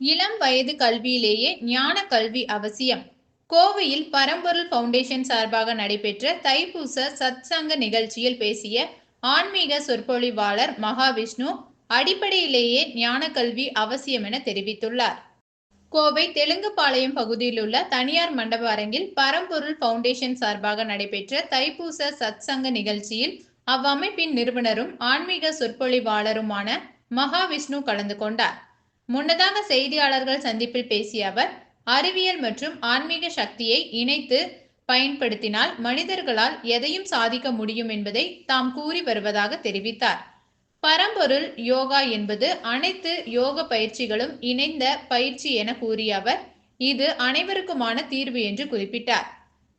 இளம் வயது கல்வியிலேயே ஞான கல்வி அவசியம். கோவையில் பரம்பொருள் ஃபவுண்டேஷன் சார்பாக நடைபெற்ற தைப்பூச சத்சங்க நிகழ்ச்சியில் பேசிய ஆன்மீக சொற்பொழிவாளர் மகாவிஷ்ணு அடிப்படையிலேயே ஞான கல்வி அவசியம் என தெரிவித்துள்ளார். கோவை தெலுங்குபாளையம் பகுதியில் உள்ள தனியார் மண்டப அரங்கில் பரம்பொருள் ஃபவுண்டேஷன் சார்பாக நடைபெற்ற தைப்பூச சத்சங்க நிகழ்ச்சியில் அவ்வமைப்பின் நிறுவனரும் ஆன்மீக சொற்பொழிவாளருமான மகாவிஷ்ணு கலந்து கொண்டார். முன்னதாக செய்தியாளர்கள் சந்திப்பில் பேசிய அவர் அறிவியல் மற்றும் ஆன்மீக சக்தியை இணைத்து பயன்படுத்தினால் மனிதர்களால் எதையும் சாதிக்க முடியும் என்பதை தாம் கூறி வருவதாக தெரிவித்தார். பரம்பொருள் யோகா என்பது அனைத்து யோக பயிற்சிகளும் இணைந்த பயிற்சி என கூறிய அவர் இது அனைவருக்குமான தீர்வு என்று குறிப்பிட்டார்.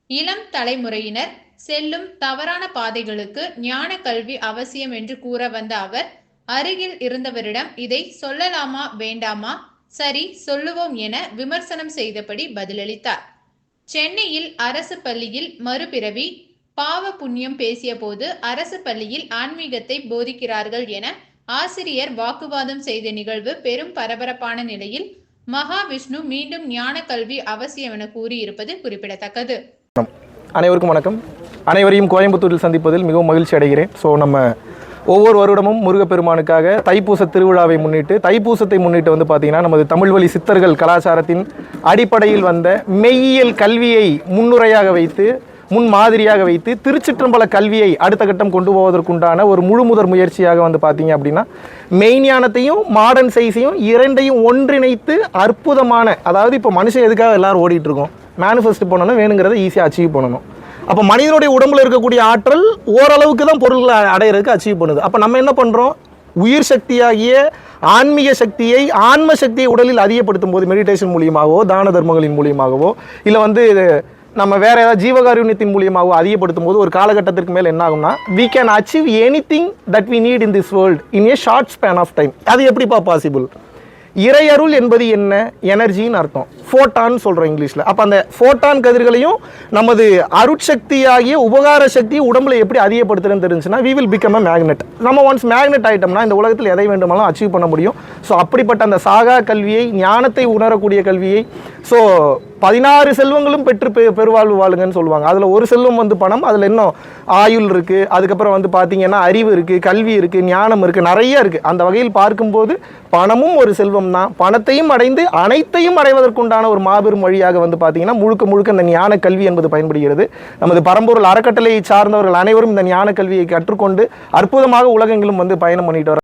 இளம் தலைமுறையினர் செல்லும் தவறான பாதைகளுக்கு ஞான கல்வி அவசியம் என்று கூற வந்த அவர் அருகில் இருந்தவரிடம் இதை சொல்லலாமா வேண்டாமா? சரி சொல்லுவோம் என விமர்சனம் செய்தபடி பதிலளித்தார். சென்னையில் அரசு பள்ளியில் மறுபிறவி பாவ புண்ணியம் பேசிய போது அரசு பள்ளியில் ஆன்மீகத்தை போதிக்கிறார்கள் என ஆசிரியர் வாக்குவாதம் செய்த நிகழ்வு பெரும் பரபரப்பான நிலையில் மகாவிஷ்ணு மீண்டும் ஞான கல்வி அவசியம் என கூறியிருப்பது குறிப்பிடத்தக்கது. அனைவருக்கும் வணக்கம். அனைவரையும் கோயம்புத்தூரில் சந்திப்பதில் மிகவும் மகிழ்ச்சி அடைகிறேன். ஸோ நம்ம ஒவ்வொரு வருடமும் முருகப்பெருமானுக்காக தைப்பூச திருவிழாவை முன்னிட்டு தைப்பூசத்தை முன்னிட்டு வந்து பார்த்திங்கன்னா நமது தமிழ் வழி சித்தர்கள் கலாச்சாரத்தின் அடிப்படையில் வந்த மெய்யியல் கல்வியை முன்னுரையாக வைத்து முன் மாதிரியாக வைத்து திருச்சிற்றம்பல கல்வியை அடுத்த கட்டம் கொண்டு போவதற்குண்டான ஒரு முழுமுதற் முயற்சியாக வந்து பார்த்தீங்க அப்படின்னா மெய்ஞானத்தையும் மாடர்ன் சைஸையும் இரண்டையும் ஒன்றிணைத்து அற்புதமான அதாவது இப்போ மனுஷன் எதுக்காக எல்லாரும் ஓடிட்டு இருக்கோம்? மேனிஃபெஸ்ட் பண்ணணும் வேணுங்கிறத ஈஸியாக அச்சீவ் பண்ணணும். அப்போ மனிதனுடைய உடம்புல இருக்கக்கூடிய ஆற்றல் ஓரளவுக்கு தான் பொருள்களை அடையிறதுக்கு அச்சீவ் பண்ணுது. அப்போ நம்ம என்ன பண்ணுறோம் உயிர் சக்தியாகிய ஆன்மீக சக்தியை ஆன்ம சக்தியை உடலில் அதிகப்படுத்தும் போது மெடிடேஷன் மூலியமாகவோ தான தர்மங்களின் மூலியமாகவோ இல்லை வந்து நம்ம வேற ஏதாவது ஜீவகாருண்யத்தின் மூலியமாகவோ அதிகப்படுத்தும் போது ஒரு காலகட்டத்திற்கு மேல் என்ன ஆகும்னா we can achieve anything that we need in this world in a short span of time அது எப்படிப்பா பாசிபிள் இறையருள் என்பது என்ன? எனர்ஜின்னு அர்த்தம். ஃபோட்டான் சொல்கிறோம் இங்கிலீஷில். அப்போ அந்த ஃபோட்டான் கதிர்களையும் நமது அருட்சக்தியாகிய உபகார சக்தியை உடம்புல எப்படி அதிகப்படுத்துறதுன்னு தெரிஞ்சுன்னா we will become a magnet நம்ம ஒன்ஸ் மேக்னெட் ஆகிட்டோம்னா இந்த உலகத்தில் எதை வேண்டுமானாலும் அச்சீவ் பண்ண முடியும். ஸோ அப்படிப்பட்ட அந்த சாகா கல்வியை ஞானத்தை உணரக்கூடிய கல்வியை ஸோ பதினாறு செல்வங்களும் பெற்று பெ பெருவாழ்வு வாழுங்கன்னு சொல்லுவாங்க. அதில் ஒரு செல்வம் வந்து பணம் அதில் இன்னும் ஆயுள் இருக்குது அதுக்கப்புறம் வந்து பார்த்தீங்கன்னா அறிவு இருக்குது கல்வி இருக்குது ஞானம் இருக்குது நிறைய இருக்குது அந்த வகையில் பார்க்கும்போது பணமும் ஒரு செல்வம் தான் பணத்தையும் அடைந்து அனைத்தையும் அடைவதற்குண்டான ஒரு மாபெரும் வழியாக வந்து பார்த்தீங்கன்னா முழுக்க முழுக்க இந்த ஞான கல்வி என்பது பயன்படுகிறது. நமது பரம்பொருள் அறக்கட்டளையை சார்ந்தவர்கள் அனைவரும் இந்த ஞான கல்வியை கற்றுக்கொண்டு அற்புதமாக உலகெங்கிலும் வந்து பயணம் பண்ணிட்டு வர